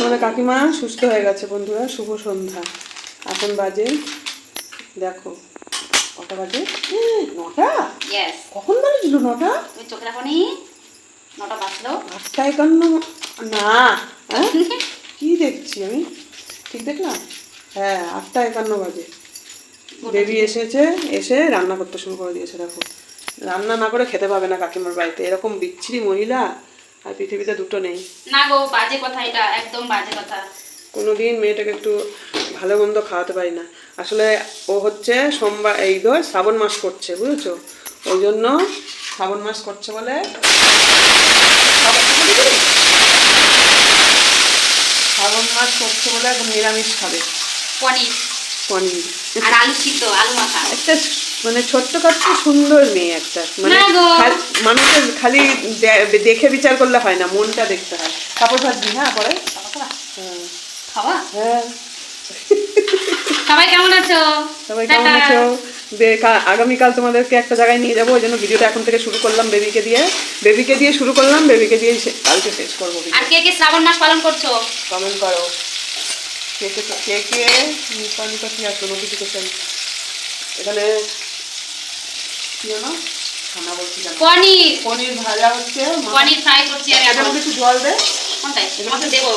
আমাদের কাকিমা সুস্থ হয়ে গেছে বন্ধুরা। শুভ সন্ধ্যা। এখন বাজে দেখো কটা বাজে? নটা? কখন বাজছিল নটা? চোখে রাখো নটা বাজলো। আটটা একান্ন না হ্যাঁ? কি দেখছি আমি? ঠিক দেখলাম? হ্যাঁ আটটা একান্ন বাজে। বেবি এসেছে এসে রান্না করতে শুরু করে দিয়েছে দেখো। রান্না না করে খেতে পাবে না কাকিমার বাড়িতে। এরকম বিচ্ছিরি মহিলা আর পৃথিবীতে দুটো নেই। না গো বাজে কথা এটা একদম বাজে কথা। কোনোদিন মেয়েটাকে একটু ভালো মন্দ খাওয়াতে পারি না। আসলে ও হচ্ছে সোমবার এই ধর শ্রাবণ মাস করছে বুঝেছ? ওই জন্য শ্রাবণ মাস করছে বলে শ্রাবণ মাস করছে বলে এখন নিরামিষ খাবে। পনির। পনির। আর আলু সিদ্ধ আলু মাখা। একটা মানে ছোট্ট কাট্ট সুন্দর মেয়ে একটা। মানে মানুষের খালি দেখে বিচার করলে হয় না মনটা দেখতে হয়। কাপড় ভাজবি হ্যাঁ পরে? খাওয়া? হ্যাঁ। সবাই কেমন আছো? সবাই কেমন আছো? আগামীকাল তোমাদেরকে একটা জায়গায় নিয়ে যাব ওই জন্য ভিডিওটা এখন থেকে শুরু করলাম বেবিকে দিয়ে। বেবিকে দিয়ে শুরু করলাম বেবিকে দিয়ে কালকে শেষ করব আর কে কে শ্রাবণ মাস পালন করছ? কমেন্ট করো। কে কে কে কে নিপানিকা কি আসলো নোটিফিকেশন এখানে কি জানো খানা বলছি পনির। পনির ভাজা হচ্ছে পনির ফ্রাই করছি আমি এটার একটু জল দে। কোনটাই? তোমাকে দেবো।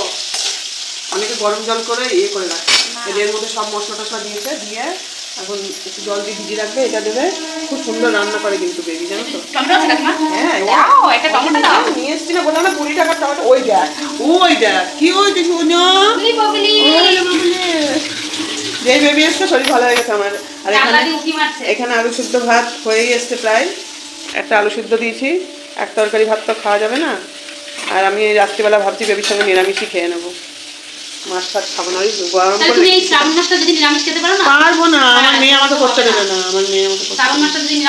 অনেকে গরম জল করে ইয়ে করে রাখে। এর মধ্যে সব মশলা টসলা দিয়েছে দিয়ে এখন একটু জল দিয়ে ভিজিয়ে রাখবে। এটা দেবে। খুব সুন্দর রান্না করে কিন্তু বেবি জানো তো। হ্যাঁ একটা টমেটো নিয়ে এসছি না বললাম না কুড়ি টাকার টমেটো। ওই দেখ ওই দেখ। কি ওই দেখি না বগলি বগলি যে বেবি এসছে শরীর ভালো হয়ে গেছে আমার। আর এখানে আলু সিদ্ধ ভাত হয়েই এসছে প্রায়। একটা আলু সিদ্ধ দিয়েছি এক তরকারি ভাত তো খাওয়া যাবে না। আর আমি রাত্রিবেলা ভাবছি বেবির সঙ্গে নিরামিষই খেয়ে নেব। মাছ ফাছ খাব না ওই গরম করে পারব না আমার মেয়ে আমাকে করতে দেবে না আমার মেয়ে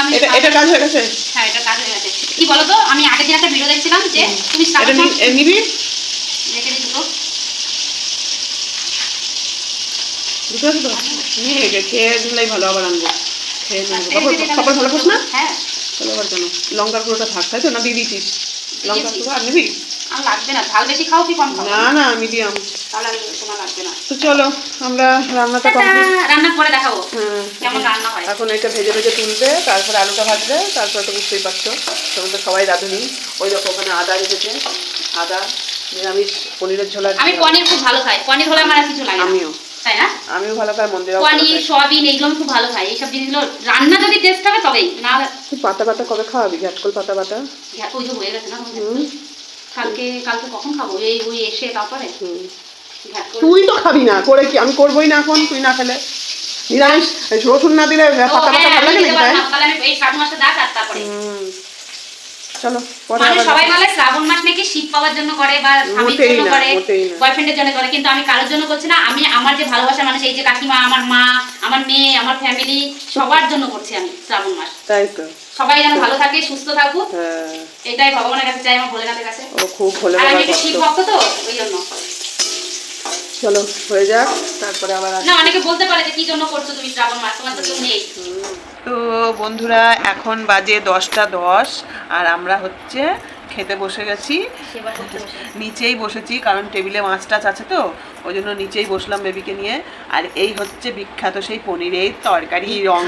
আমাকে এটা কাজ হয়ে গেছে। হ্যাঁ এটা কাজ হয়ে গেছে। কি বলো তো আমি আগের দিন একটা ভিডিও দেখছিলাম যে তুমি নিবি? রেখে দিই দুটো। দুটো নিয়ে খেয়ে ভালো আবার আনব। খেয়ে নেব এই কাপড় যে এটা কাপড় ভালো না? হ্যাঁ। তাহলে আবার কেন? লঙ্কার গুঁড়োটা থাক তাই তো? না দিয়ে দিয়েছিস? লঙ্কার গুঁড়ো আর নিবি? লাগবে না। ঝাল বেশি খাও কি কম খাও? না না মিডিয়াম। তাহলে তোমার লাগবে না। তো চলো আমরা রান্নাটা কমপ্লিট। পরে দেখাবো হ্যাঁ। কেমন রান্না হয়। এখন এটা ভেজে ভেজে তুলবে তারপরে আলুটা ভাজবে তারপরে তো বুঝতেই পারছ। তোমাদের সবাই রাঁধুনি। ওই দেখো ওখানে আদা রেখেছে। আদা নিরামিষ পনিরের ঝোলা আমি পনির খুব ভালো খাই। পনির হলে আমার আর কিছু লাগে আমিও। তাই না? আমিও ভালো খাই মন্দিরে পনির সয়াবিন আমি খুব ভালো খাই। এইসব জিনিসগুলো রান্না যদি টেস্ট হবে তবেই না পাতা পাতা কবে খাওয়াবি? ঘাটকল পাতা পাতা? ওই যে হয়ে গেছে না কালকে কালকে কখন খাব? এই ওই এসে তারপরে হুম। তুই তো খাবি না করে কি? আমি করবোই না এখন তুই না খেলে। নিরামিষ রসুন না দিলে পাতা পাতা হ্যাঁ, ভালো লাগে পারব তাই? চলো মানে সবাই বলে শ্রাবণ মাস নাকি শীত পাওয়ার জন্য করে বা স্বামীর জন্য করে বয়ফ্রেন্ডের জন্য করে কিন্তু আমি কারোর জন্য করছি না। আমি আমার যে ভালোবাসার মানুষ এই যে কাকিমা আমার মা আমার মেয়ে আমার ফ্যামিলি সবার জন্য করছি আমি শ্রাবণ মাস। তাই তো। সবাই যেন ভালো থাকে সুস্থ থাকুক হ্যাঁ। এটাই ভগবানের কাছে চাই আমার ভোলেনাথের কাছে। ও খুব হলে আর আমি একটু শিব ভক্ত তো ওই জন্য। চলো হয়ে যাক তারপরে আবার না অনেকে বলতে পারে যে কি জন্য করছ তুমি শ্রাবণ মাস তোমার তো কেউ নেই। তো বন্ধুরা এখন বাজে দশটা দশ আর আমরা হচ্ছে খেতে বসে গেছি। নিচেই বসেছি কারণ টেবিলে মাছ টাছ আছে তো ওই জন্য নিচেই বসলাম বেবিকে নিয়ে। আর এই হচ্ছে বিখ্যাত সেই পনিরের তরকারি রং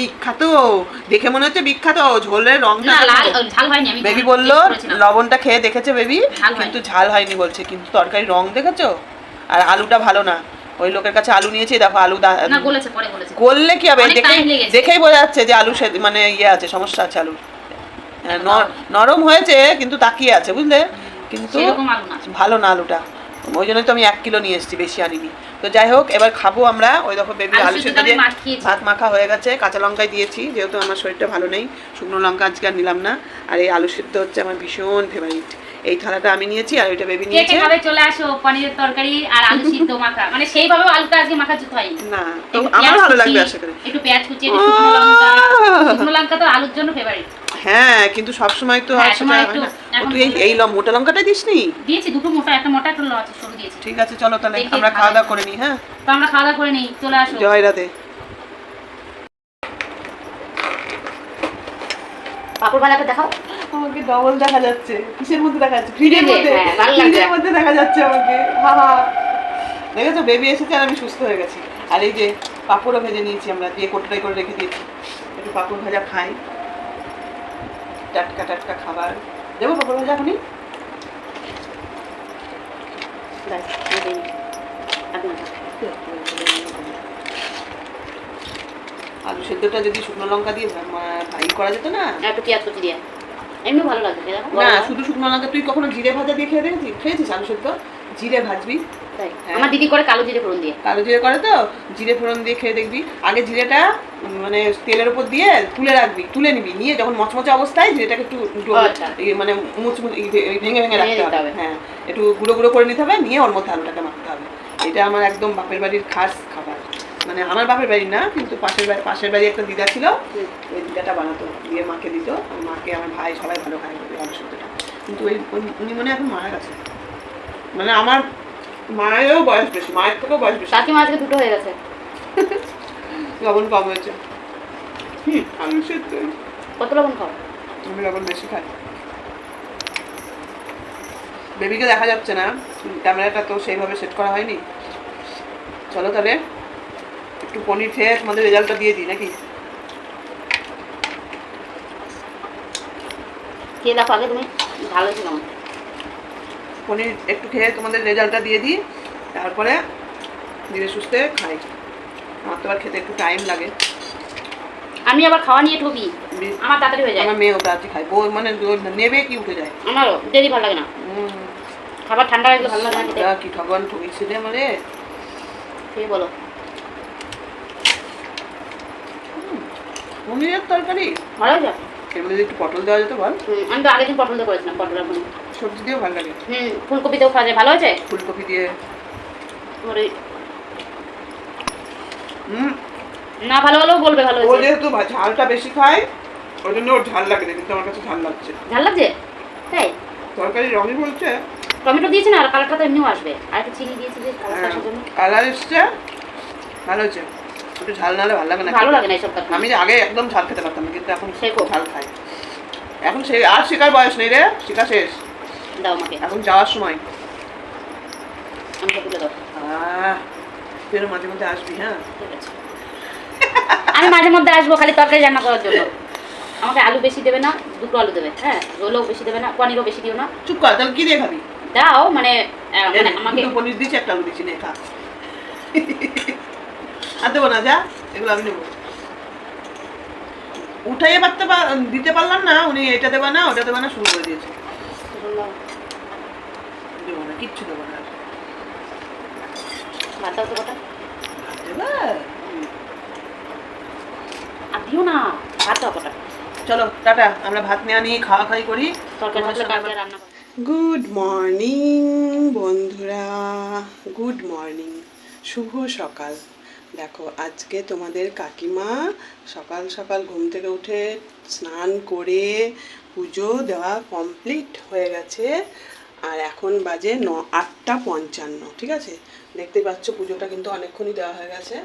বিখ্যাত? দেখে মনে হচ্ছে বিখ্যাত ঝোলের রংটা বেবি বলল লবণটা খেয়ে দেখেছে বেবি কিন্তু ঝাল হয়নি বলছে কিন্তু তরকারি রং দেখেছ? আর আলুটা ভালো না। ওই লোকের কাছে আলু নিয়েছি দেখো আলু গললে কি হবে? দেখেই দেখেই বোঝা যাচ্ছে যে আলু মানে ইয়ে আছে সমস্যা আছে আলুর। হ্যাঁ, নরম হয়েছে কিন্তু তাকিয়ে আছে বুঝলে? কিন্তু ভালো না আলুটা। ওই জন্যই তো আমি এক কিলো নিয়ে এসেছি বেশি আনিনি। তো যাই হোক এবার খাব আমরা। ওই দেখো বেবি আলু আলু সেদ্ধ দিয়ে ভাত মাখা হয়ে গেছে। কাঁচা লঙ্কায় দিয়েছি যেহেতু আমার শরীরটা ভালো নেই। শুকনো লঙ্কা আজকে আর নিলাম না। আর এই আলু সেদ্ধ হচ্ছে আমার ভীষণ ফেভারিট এই থালাটা আমি নিয়েছি আর ওইটা বেবি নিয়েছে কে খাবে চলে আসো পনিরের তরকারি আর আলু সিদ্ধ মাখা। মানে সেইভাবে আলুটা আজকে মাখা যুক্ত হয়নি না তো আমার ভালো লাগবে আশা করি। একটু পেঁয়াজ কুচি একটু শুকনো লঙ্কা। শুকনো লঙ্কা তো আলুর জন্য ফেভারিট হ্যাঁ কিন্তু সবসময় তো আর হ্যাঁ, সেটা সময় হয় না। তুই এই মোটা লঙ্কাটাই দিসনি? দিয়েছি দুটো মোটা একটা মোটা একটা লচে সরু দিয়েছি। ঠিক আছে চলো তাহলে আমরা খাওয়া খাওয়া দাওয়া করে নিই হ্যাঁ? তো আমরা খাওয়া দাওয়া করে নিই চলে আসো। জয় রাধে। পাপড় বানাতে দেখাও। আমাকে ডবল দেখা যাচ্ছে। কিসের মধ্যে দেখা যাচ্ছে? ফ্রিজের মধ্যে। হ্যাঁ, ফ্রিজের মধ্যে দেখা যাচ্ছে আমাকে। হা হা দেখেছ? বেবি এসেছে আর আমি সুস্থ হয়ে গেছি। আর এই যে পাঁপড়ও ভেজে নিয়েছি আমরা। দিয়ে কোটটাই করে রেখে দিয়েছি। একটু পাঁপড় ভাজা খাই। টাটকা টাটকা খাবার। দেবো পাঁপড় ভাজা এখনই? আলু সেদ্ধটা যদি শুকনো লঙ্কা দিয়ে ভাই করা যেত না? একটু পেঁয়াজ কুচি দিয়ে। এমনি ভালো দেখো না? শুধু শুকনো লঙ্কা তুই কখনো জিরে ভাজা দিয়ে খেয়ে দেখেছিস? খেয়েছিস আলু সেদ্ধ? জিরে ভাজবি। তাই। হ্যাঁ। আমার দিদি করে কালো জিরে ফোড়ন দিয়ে। কালো জিরে করে তো? জিরে ফোড়ন দিয়ে খেয়ে দেখবি। আগে জিরেটা মানে তেলের উপর দিয়ে তুলে রাখবি তুলে নিবি। নিয়ে যখন মচমচে অবস্থায় জিরেটাকে একটু আচ্ছা। মানে মুচমুচ ভেঙে ভেঙে রাখতে হবে। হবে। হ্যাঁ একটু গুঁড়ো গুঁড়ো করে নিতে হবে। নিয়ে ওর মধ্যে আলুটাকে মাখতে হবে। এটা আমার একদম বাপের বাড়ির খাস খাবার। মানে আমার বাপের বাড়ি না কিন্তু পাশের বাড়ি পাশের বাড়ি একটা দিদা ছিল। ওই দিদাটা বানাতো দিয়ে মাকে দিত। মাকে আমার ভাই সবাই ভালো খায় আলু সেদ্ধটা কিন্তু ওই উনি- উনি মনে এখন মারা গেছে। মানে আমার মায়েরও বয়স বেশি মায়ের থেকেও বয়স বেশি। কাকিমা আজকে দুটো হয়ে গেছে। লবণ কম হয়েছে। হুম আলু সেদ্ধ কত লবণ খাও? আমি লবণ বেশি খাই। বেবিকে দেখা যাচ্ছে না। ক্যামেরাটা তো সেইভাবে সেট করা হয়নি। চলো তাহলে। একটু পনির খেয়ে তোমাদের রেজাল্টটা দিয়ে দিই নাকি? খেয়ে দেখো আগে তুমি? ভালো ছিল পনির একটু খেয়ে তোমাদের রেজাল্টটা দিয়ে দিই তারপরে ধীরে সুস্থে খাই। আমার তো আবার খেতে একটু টাইম লাগে। আমি আবার খাওয়া নিয়ে ঠকি আমার তাড়াতাড়ি হয়ে যায়। আমার মেয়ে ওটা আজকে খায়। বউ মানে নেবে কি উঠে যায়? আমারও দেরি ভালো লাগে না। খাবার ঠান্ডা লাগলে ভালো লাগে না। কি ঠগন ঠকিয়েছে রে আমারে। বলো। পনিরের তরকারি? ভালো হয়েছে এর মধ্যে একটু পটল দেওয়া যেত বল। আমি তো আগের দিন পটল দিয়ে করেছিলাম পটল সবজি দিয়েও ভালো লাগে। হুম ফুলকপিতেও খাওয়া যায় ভালো হয়েছে? ফুলকপি দিয়ে। হুম। না ভালো হলেও বলবে ভালো ও যেহেতু ঝালটা বেশি খায় ওই জন্য ওর ঝাল লাগে কিন্তু আমার কাছে ঝাল লাগছে। ঝাল লাগছে? তাই? তরকারি রঙই বলছে। টমেটো দিয়েছে না আর কালারটা তো এমনিও আসবে। আর একটু চিনি দিয়েছি যে কালারটা আসার জন্য। কালার এসছে। ভালো হচ্ছে একটু ঝাল নাহলে ভালো লাগে না ভালো লাগে না তরকারি আমি যে আগে একদম ঝাল খেতে পারতাম কিন্তু এখন শেখো। ঝাল খাই। এখন সে আর শেখার বয়স নেই রে শেখা শেষ। দাও আমাকে। এখন যাওয়ার সময়। আমাকে তুলে দাও। ফের মাঝে মধ্যে আসবি হ্যাঁ? আমি মাঝে মধ্যে আসব খালি তরকারি রান্না করার জন্য। আমাকে আলু বেশি দেবে না দুটো আলু দেবে হ্যাঁ? রোলও বেশি দেবে না পনিরও বেশি দিও না। চুপ কর তাহলে কি দিয়ে খাবি? দাও মানে মানে আমাকে পনির দিচ্ছি একটা আলু দিচ্ছি নে খা। আর দেবো না যা এগুলো আমি নেব। উঠাইয়ে পারতে দিতে পারলাম না উনি এটা দেবে না ওটা দেবে না শুরু করে দিয়েছে। দেবো না কিচ্ছু দেবো না। চলো টাটা আমরা ভাত নেওয়া নিয়ে খাওয়া খাই করো। গুড মর্নিং বন্ধুরা। গুড মর্নিং শুভ সকাল। দেখো আজকে তোমাদের কাকিমা সকাল সকাল ঘুম থেকে উঠে স্নান করে পুজো দেওয়া কমপ্লিট হয়ে গেছে। আর এখন বাজে ন আটটা পঞ্চান্ন ঠিক আছে? দেখতে পাচ্ছ পুজোটা কিন্তু অনেকক্ষণই দেওয়া হয়ে গেছে।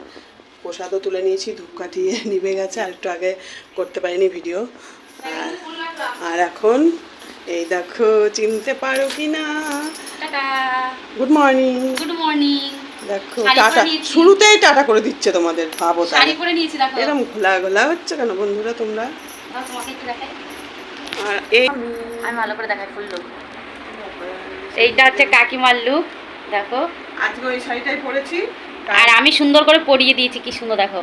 প্রসাদও তুলে নিয়েছি ধূপকাঠি নিভে গেছে আর একটু আগে করতে পারিনি ভিডিও। আর আর এখন এই দেখো চিনতে পারো কি না গুড মর্নিং গুড মর্নিং দেখো টাটা। শুরুতেই টাটা করে দিচ্ছে তোমাদের ভাবো শাড়ি পরে নিয়েছি দেখো। এরকম ঘোলা ঘোলা হচ্ছে কেন বন্ধুরা তোমরা? দাও তোমাকে একটু দেখাই। আর এই আমি ভালো করে দেখাই ফুল লুক এইটা হচ্ছে কাকিমার লুক দেখো। আজকে ওই শাড়িটাই পরেছি। আর আমি সুন্দর করে পরিয়ে দিয়েছি কি সুন্দর দেখো।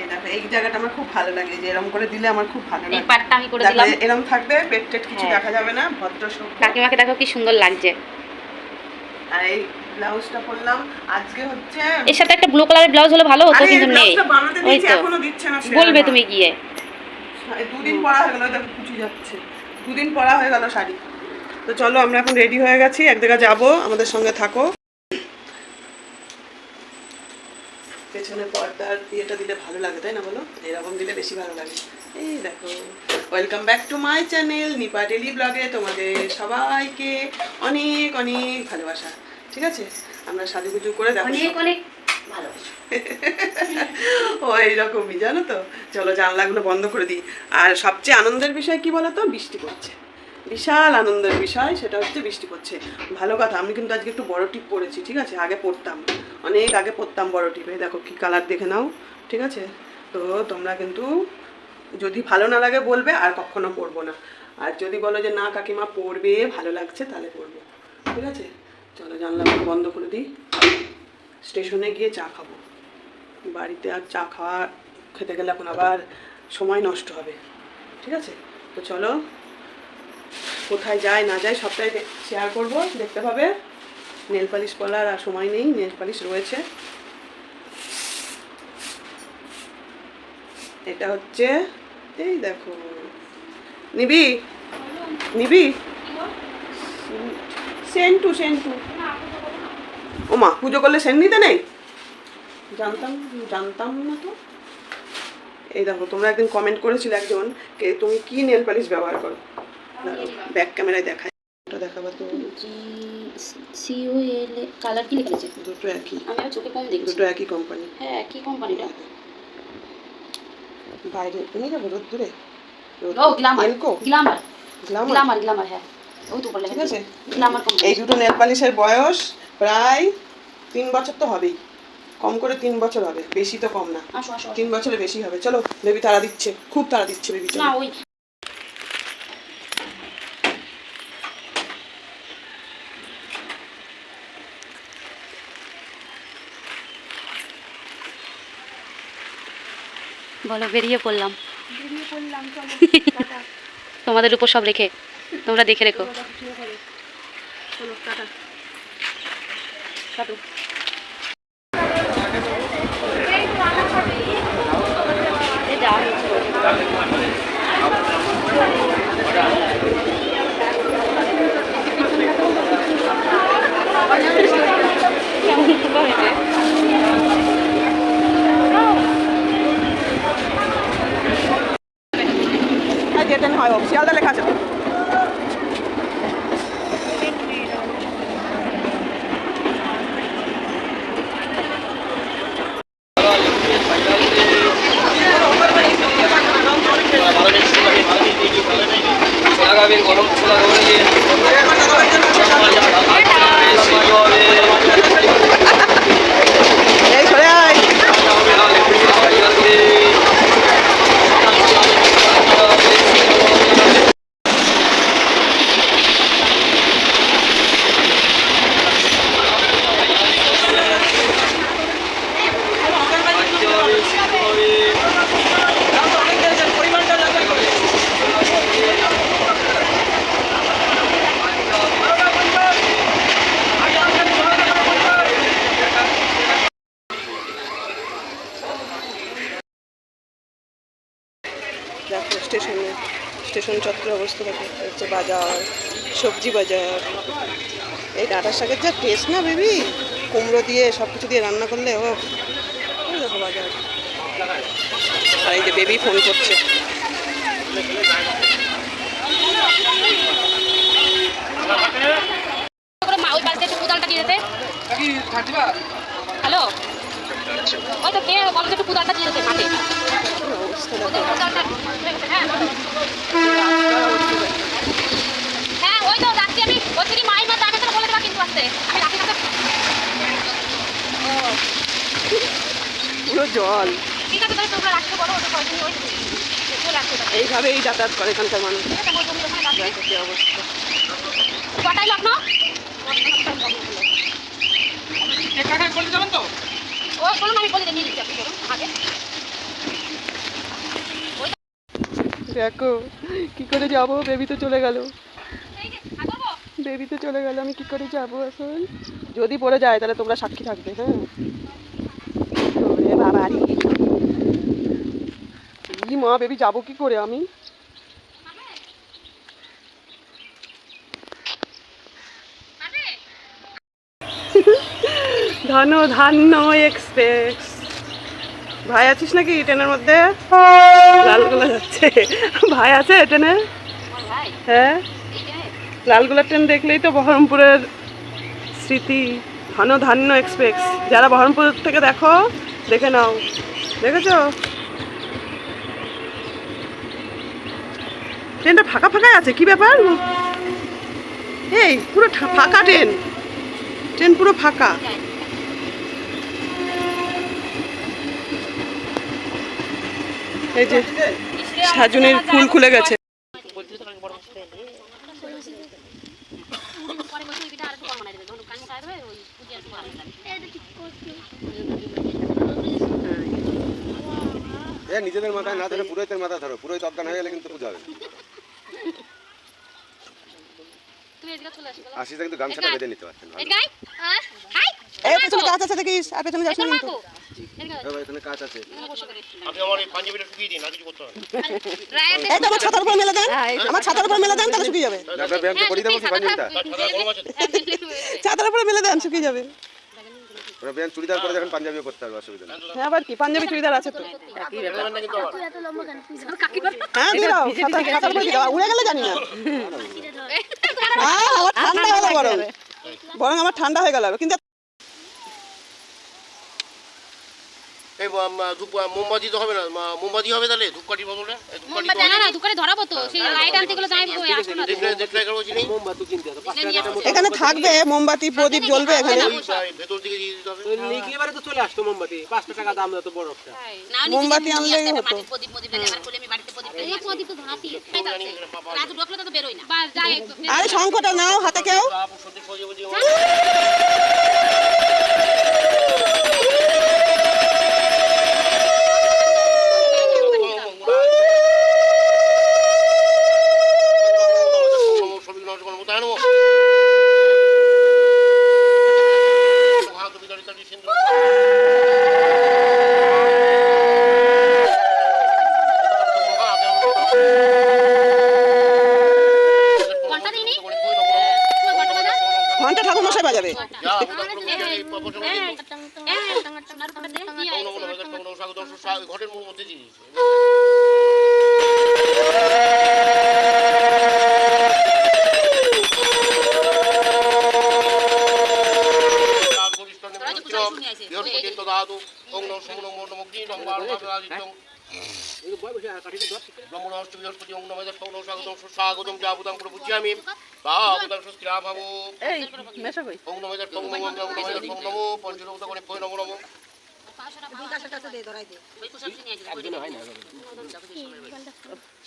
এই দেখো এই জায়গাটা আমার খুব ভালো লাগে যে এরকম করে দিলে আমার খুব ভালো এই লাগে। পাটটা আমি করে দিলাম। এরকম থাকবে পেট টেট কিছু হ্যাঁ। দেখা যাবে না ভদ্র সভ্য। কাকিমাকে দেখো কি সুন্দর লাগছে। আর এই ব্লাউজটা পরলাম। আজকে হচ্ছে এর সাথে একটা ব্লু কালারের ব্লাউজ হলে ভালো হতো কিন্তু নেই। ওই তো। বলবে তুমি গিয়ে। দুদিন পরা হয়ে গেল দেখো কুচি যাচ্ছে। দুদিন পরা হয়ে গেল শাড়ি। তো চলো আমরা এখন রেডি হয়ে গেছি এক জায়গায় যাব আমাদের সঙ্গে থাকো। পেছনে পর্দার ইয়েটা দিলে ভালো লাগে তাই না বলো? এরকম দিলে বেশি ভালো লাগে। এই দেখো welcome back to my channel Nipa daily ব্লগে তোমাদের সবাইকে অনেক অনেক ভালোবাসা। ঠিক আছে? আমরা সাজুগুজু করে দেখো অনেক অনেক ভালোবাসি ও এইরকমই জানো তো? চলো জানলাগুলো বন্ধ করে দিই। আর সবচেয়ে আনন্দের বিষয় কি বলো তো? বৃষ্টি পড়ছে। বিশাল আনন্দের বিষয় সেটা হচ্ছে বৃষ্টি পড়ছে। ভালো কথা আমি কিন্তু আজকে একটু বড় টিপ পরেছি ঠিক আছে? আগে পড়তাম। অনেক আগে পড়তাম বড় টিপে। দেখো কি কালার দেখে নাও ঠিক আছে? তো তোমরা কিন্তু যদি ভালো না লাগে বলবে আর কখনো পরবো না। আর যদি বলো যে না কাকিমা পড়বে ভালো লাগছে তাহলে পরবো ঠিক আছে? চলো জানলাগুলো বন্ধ করে দিই। স্টেশনে গিয়ে চা খাব। বাড়িতে আর চা খাওয়া খেতে গেলে এখন আবার সময় নষ্ট হবে। ঠিক আছে? তো চলো, কোথায় যায় না যায় সবটাই শেয়ার করব। দেখতে পাবে নেল পালিশ পলার আর সময় নেই নেল পালিশ রয়েছে। এটা হচ্ছে, এই দেখো, নিবি? নিবি? সেন্টু সেন্টু। ও মা পুজো করলে সেন্ট নিতে নেই? জানতাম জানতাম না তো। এই দেখো তোমরা একদিন কমেন্ট করেছিলে একজন কে তুমি কি নেল পালিশ ব্যবহার করো? ব্যাক ক্যামেরায় দেখায়। ওটা দেখাবো তো। সি ও এল কালার কি লিখেছে? দুটো একই। আমি চোখে কম দেখছি। দুটো একই কোম্পানি হ্যাঁ কি কোম্পানিটা বাইরে নিয়ে যাব রোদ দূরে ও গ্লামার গ্লামার গ্লামার গ্লামার হ্যাঁ। ঠিক আছে। এই দুটো নেল পালিশের বয়স প্রায় তিন বছর তো হবেই। কম করে তিন বছর হবে বেশি তো কম না। আসো আসো আসো। তিন বছরের বেশি হবে। চলো বেবি তারা দিচ্ছে খুব তারা দিচ্ছে বেবি না ওই বলো বেরিয়ে পড়লাম। তোমাদের উপর সব রেখে তোমরা দেখে রেখো। চলো টাটা কাটো হ্যাঁ যেতে হয় ও শিয়ালদা লেখা আছে তো। লাগাবেন গরম মশলা দেবেন এই সরে আয় দেখো স্টেশনে স্টেশন চত্বরের অবস্থা দেখো এটা হচ্ছে বাজার সবজি বাজার। এই ডাঁটার শাকের যা টেস্ট না বেবি কুমড়ো দিয়ে সব কিছু দিয়ে রান্না করলে ও দেখো বাজার। আর এই যে বেবি ফোন করছে। হ্যালো ওই তো কে বলো একটু কোদালটা দিয়ে মাঠে। হ্যাঁ আমি মাই মা তাকে তো বলে দেবা কিন্তু আসতে। আমি রাখি রাখতে পুরো জল। ঠিক আছে তাহলে তোমরা রাখতে বলো ওদের কয়দিন ওই এইভাবেই যাতায়াত করে এখানকার মানুষ। অবস্থা কটাই লগ্ন? ও বলুন আমি বলে দিই নিয়ে নিচ্ছি আপনি বলুন আগে। দেখো কি করে যাব? বেবি তো চলে গেল। বলব বেবি তো চলে গেল আমি কি করে যাব এখন? যদি পড়ে যায় তাহলে তোমরা সাক্ষী থাকবে হ্যাঁ? মা বেবি যাব কি করে আমি? ধন ধান্য এক্সপ্রেস। ভাই আছিস নাকি ট্রেনের মধ্যে? লালগোলা যাচ্ছে ভাই আছে ট্রেনে? হ্যাঁ? লালগোলা ট্রেন দেখলেই তো বহরমপুরের স্মৃতি ধন ধান্য এক্সপ্রেস যারা বহরমপুর থেকে দেখো, দেখে নাও। দেখেছ? ট্রেনটা ফাঁকা ফাঁকা আছে, কি ব্যাপার? এই, পুরো ফাঁকা ট্রেন ট্রেন পুরো ফাঁকা। এই যে সাজনের ফুল খুলে গেছে। এ নিজেদের মাথায় না ধরে পুরোহিতের মাথা ধরো। পুরোহিত অজ্ঞান হয়ে গেলে কিন্তু পূজা হবে। আশিস কিন্তু গামছাটা বেঁধে নিতে পারতেন ভালো। এই পেছনে কাজ আছে দেখিস। আর পেছনে যাস না কিন্তু এখানে কাজ আছে। আপনি আমার এই পাঞ্জাবিটা শুকিয়ে দিন আর কিছু করতে হবে এই তো আমার ছাতার উপর মেলে দেন। আমার ছাতার উপর মেলে দেন তাহলে শুকিয়ে যাবে। ডাক্তার ব্যায়াম তো করিয়ে দেবো কি পাঞ্জাবিটা। গরম আছে তো? ছাতার উপরে মেলে দেন শুকিয়ে যাবে। ওরা ব্যায়াম চুড়িদার করে যখন পাঞ্জাবিও করতে হবে অসুবিধা নেই। হ্যাঁ আবার কি? পাঞ্জাবি চুড়িদার আছে তো। হ্যাঁ দিয়ে দাও ছাতা- ছাতার উপরে দিয়ে দাও। উড়ে গেলে জানি না। হ্যাঁ আমার ঠান্ডা হয়ে বরং। বরং আমার ঠান্ডা হয়ে গেল। কিন্তু এই মোমবাতি তো হবে না মোমবাতি হবে তাহলে ধূপকাঠির বদলে এই না না দোকানে ধরাবো তো সেই লাইট আনতে গেলে যাই আসো না দেখলে দেখলে এগারো বলছি নেই এখানে থাকবে মোমবাতি প্রদীপ জ্বলবে এখানে ভেতর দিকে দিয়ে দিতে হবে এবারে তো চলে আসতো মোমবাতি পাঁচটা টাকা দাম যত বড় একটা মোমবাতি আনলেই হতো প্রদীপ প্রদীপ লাগে আমার কোলে আমি বাড়িতে প্রদীপ এই প্রদীপ তো ধরাতি রাজু ঢোকলে তো বেরোই না বাস যাই আরে শঙ্খটা নাও হাতে কেউ সত্যি এই মেশো কই ওম নমঃ ওম নমঃ নমঃ ওম নমঃ পয় নমঃ নমঃ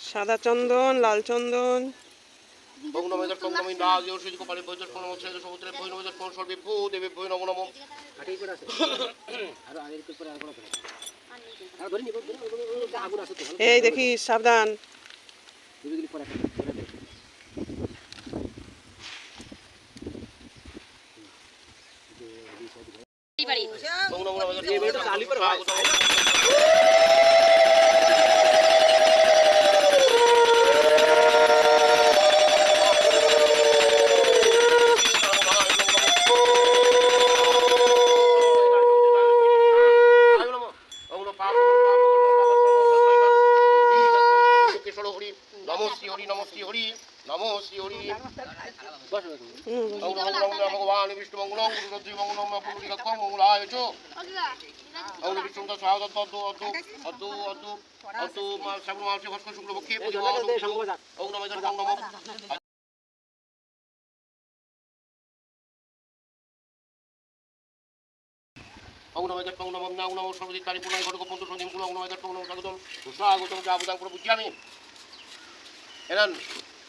সাদা চন্দন লাল চন্দন নমঃ ওম নমঃ নাগ যোশিত কপালে বৈদ্য কোন মৎস্য সমুদ্রে পয় নমঃ কোন সর্বে ভূ দেবে পয় নমঃ নমঃ কাঠি আর আগের করে আর বড় এই দেখি সাবধান। ধীরে হরি নমো শ্রী হরি নমো শ্রী হরি বস বস ওম নমো নমো ভগবান বিষ্ণু মঙ্গলম গুরুদ্রি মঙ্গলম পুরুলিকম মঙ্গলায় চ ওম বিষ্ণু তো স্বাগত অদ্দু অদ্দু অদ্দু অদ্দু অদ্দু শ্রাবণ মাসে ভস্ম শুক্লপক্ষে ওম নমো ওম নমো ওম নমো নাম সর্বদিক কারি পুরাণ ঘটক পন্ত সন্ধিম কুল ওম নমো ওম নমো স্বাগতম স্বাগতম জাবুদাং করে বুঝি আমি এরান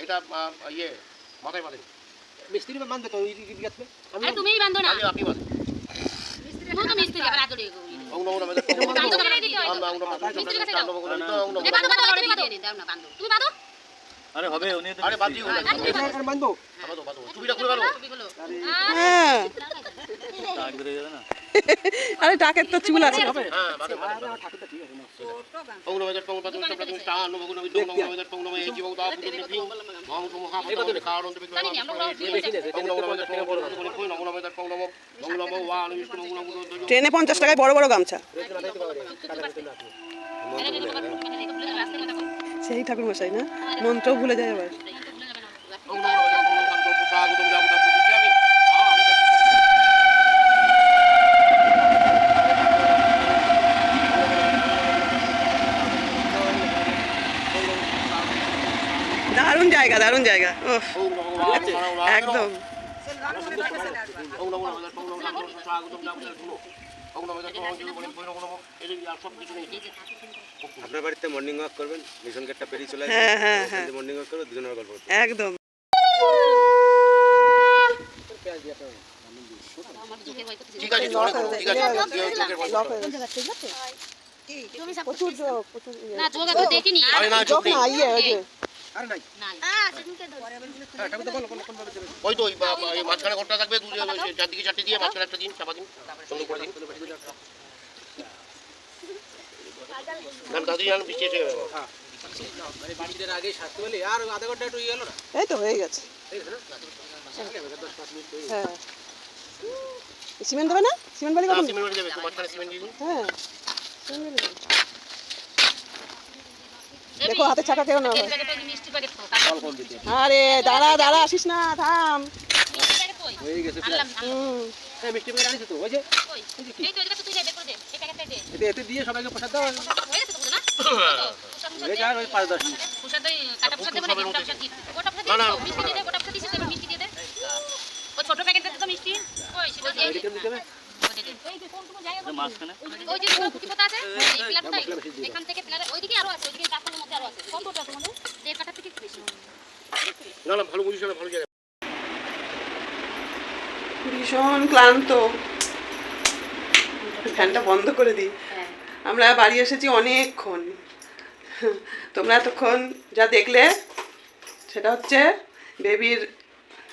এটা ইয়ে মাথায় বাঁধেন। মিস্ত্রি বাঁধবে তো আমি তুমিই বাঁধো। না আমি আপনি বাঁধেন। তুমি তো মিস্ত্রি আবার আদরে ওম নমো নমো বান্ধো করে দিতে হয় ওম নমো নমো মিস্ত্রির কাছে যাও। ওম নমো ওম নমো এই বান্ধো বান্ধো তুমি বান্ধো দাও না বান্ধো তুমি বান্ধো আরে বাদ দিও আর মানবো বাঁধো বাঁধো টুপিটা খুলে ফেলো হ্যাঁ আরে টাকের তো চুল আছে হ্যাঁ বাঁধো বাঁধো ঠাকুরটা ঠিক আছে না ওম নমো ওম নমো স্থান নমো নমো ওম নমো ওম নমো এই জীবন দাও পুত্র নিফিং মহাম সমহা পদে কারণ তুমি জানি নি, আমরা বড় বেশি দে ওম নমো ওম নমো ওম নমো ওম নমো ওম নমো ওম নমো ওয়ান বিষ্ণু ওম নমো ট্রেনে পঞ্চাশ টাকায় বড় বড় গামছা সেই ঠাকুর মশাই না? মন্ত্র ভুলে যায় আবার। দারুণ জায়গা দারুণ জায়গা। একদম। সব কিছু নেই আপনার বাড়িতে মর্নিং ওয়াক করবেন মিশন গেটটা পেরিয়ে চলে হ্যাঁ, হ্যাঁ, হ্যাঁ। মর্নিং ওয়াক করবে দুজনের গল্প একদম। ঠিক আছে ঠিক আছে। চোখের বন্ধ করো। প্রচুর যোগ প্রচুর। না যোগা তো দেখিনি। আরে না চোখ নেই ইয়ে ওই যে নাই। নাই ঠাকুর তো বলো কোন কোন ভাবে চলে ওই তো ওই বা- বা- এই মাঝখানে ঘরটা থাকবে চারদিকে চারটে দিয়ে মাঝখানে একটা দিন চাপা দিন সুন্দর করে দিন না দাদি জান বৃষ্টি এসে গেল মানে বাড়িতে আগে সাততে বলি আর আধা ঘণ্টা একটু ইয়ে হলো না এই তো হয়ে গেছে। পাঁচ হ্যাঁ সিমেন্ট দেবে না? সিমেন্ট দিন হ্যাঁ। দেখো হাতে চাকা কেউ না হয়। আরে দাঁড়া দাঁড়া আসিস না থাম। হয়ে গেছে হুম। হ্যাঁ মিষ্টি প্যাকেট আনিস তো ওই যে। এই তো এটা তো তুই যাবে করে দে। এতে এতে দিয়ে সবাইকে প্রসাদ দাও হয়ে গেছে তো বুঝো না যায় ওই পাঁচ দশ মিনিট প্রসাদ ওই কাটা প্রসাদ দেবো নাকি গোটা প্রসাদ গোটা প্রসাদ না, না। দিয়ে মিষ্টি দিয়ে গোটা প্রসাদ মিষ্টি দিয়ে ওই ছোট প্যাকেটটা তো মিষ্টি ওই সেটা দিয়ে দে দিতে হবে ওই যে কোনটুকু জায়গা ওই যে কুচি পাতা আছে এই পিলারটা এখান থেকে ওইদিকে আরও আছে ওইদিকে চারটার মধ্যে আরও আছে কতটা তোমাদের দেড় কাটা থেকে বেশি না না ভালো বুঝিস না ভালো জায়গা ভীষণ ক্লান্ত ফ্যানটা বন্ধ করে দিই। হ্যাঁ। আমরা বাড়ি এসেছি অনেকক্ষণ। তোমরা এতক্ষণ যা দেখলে সেটা হচ্ছে বেবির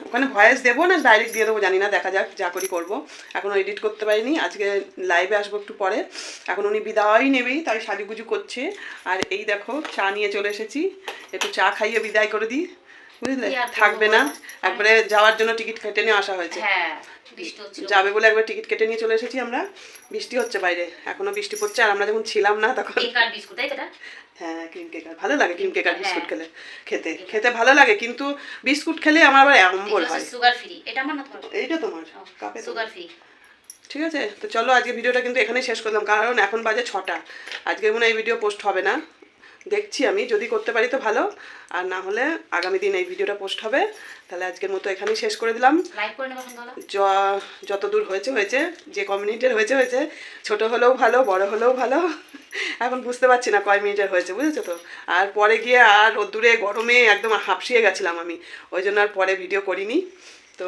ওখানে ভয়েস দেবো না ডাইরেক্ট দিয়ে দেবো জানি না দেখা যাক যা করি করব। এখনও এডিট করতে পারিনি আজকে লাইভে আসব একটু পরে। এখন উনি বিদায় নেবেই তাই সাজুগুজু করছে। আর এই দেখো চা নিয়ে চলে এসেছি। একটু চা খাইয়ে বিদায় করে দিই। বুঝলে? থাকবে না। একবারে যাওয়ার জন্য টিকিট কেটে নিয়ে আসা হয়েছে। হ্যাঁ। যাবে বলে একবার টিকিট কেটে নিয়ে চলে এসেছি আমরা। বৃষ্টি হচ্ছে বাইরে এখনও বৃষ্টি পড়ছে আর আমরা যখন ছিলাম না তখন? হ্যাঁ ক্রিম কেক আর ভালো লাগে ক্রিম কেক আর বিস্কুট হ্যাঁ। খেলে খেতে খেতে ভালো লাগে কিন্তু বিস্কুট খেলে আমার আবার অম্বল হয়। সুগার ফ্রি এটা আমার না তোমার? এইটা তোমার কাপে সুগার ফ্রি ঠিক আছে তো চলো আজকে ভিডিওটা কিন্তু এখানেই শেষ করলাম কারণ এখন বাজে ছটা। আজকে মনে হয় এই ভিডিও পোস্ট হবে না। দেখছি আমি যদি করতে পারি তো ভালো। আর না হলে আগামী দিন এই ভিডিওটা পোস্ট হবে। তাহলে আজকের মতো এখানেই শেষ করে দিলাম। যত দূর হয়েছে হয়েছে। যে ক মিনিটের হয়েছে হয়েছে। ছোট হলেও ভালো বড় হলেও ভালো। এখন বুঝতে পারছি না কয় মিনিটের হয়েছে বুঝেছ তো? আর পরে গিয়ে আর রোদ্দুরে গরমে একদম হাঁপসিয়ে গেছিলাম আমি। ওই জন্য আর পরে ভিডিও করিনি। তো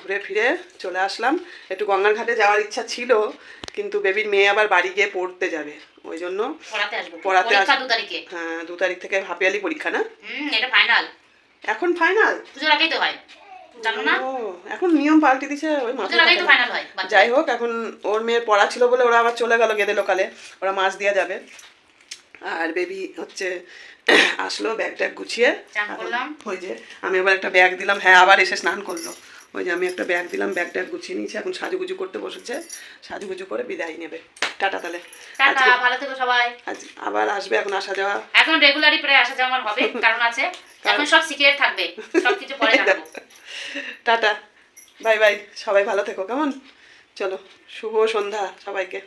ঘুরে ফিরে চলে আসলাম। একটু গঙ্গার ঘাটে যাওয়ার ইচ্ছা ছিল। কিন্তু বেবির মেয়ে আবার বাড়ি গিয়ে পড়তে যাবে। ওই জন্য পড়াতে আসব। দু তারিখে। হ্যাঁ দু তারিখ থেকে হাফিয়ালি পরীক্ষা না? এটা ফাইনাল এখন ফাইনাল পুজোর আগেই তো হয়। এখন নিয়ম পাল্টে দিছে ওই যাই হোক এখন ওর মেয়ের পড়া ছিল বলে ওরা আবার চলে গেল গেদে লোকালে। ওরা মাছ দিয়ে যাবে। আর বেবি হচ্ছে আসলো ব্যাগ ট্যাগ গুছিয়ে। ওই যে আমি আবার একটা ব্যাগ দিলাম। হ্যাঁ আবার এসে স্নান করল। ওই যে আমি একটা ব্যাগ দিলাম ব্যাগ ট্যাগ গুছিয়ে নিয়েছি এখন সাজুগুজু করতে বসেছে। সাজুগুজু করে বিদায় নেবে। টাটা তাহলে। টাটা ভালো থেকো সবাই। আবার আসবে এখন আসা যাওয়া। এখন রেগুলারই প্রায় আসা যাওয়া হবে কারণ আছে। এখন সব সিক্রেট থাকবে সবকিছু পরে জানাব। টাটা। Bye bye. সবাই ভালো থেকো কেমন? চলো শুভ সন্ধ্যা সবাইকে।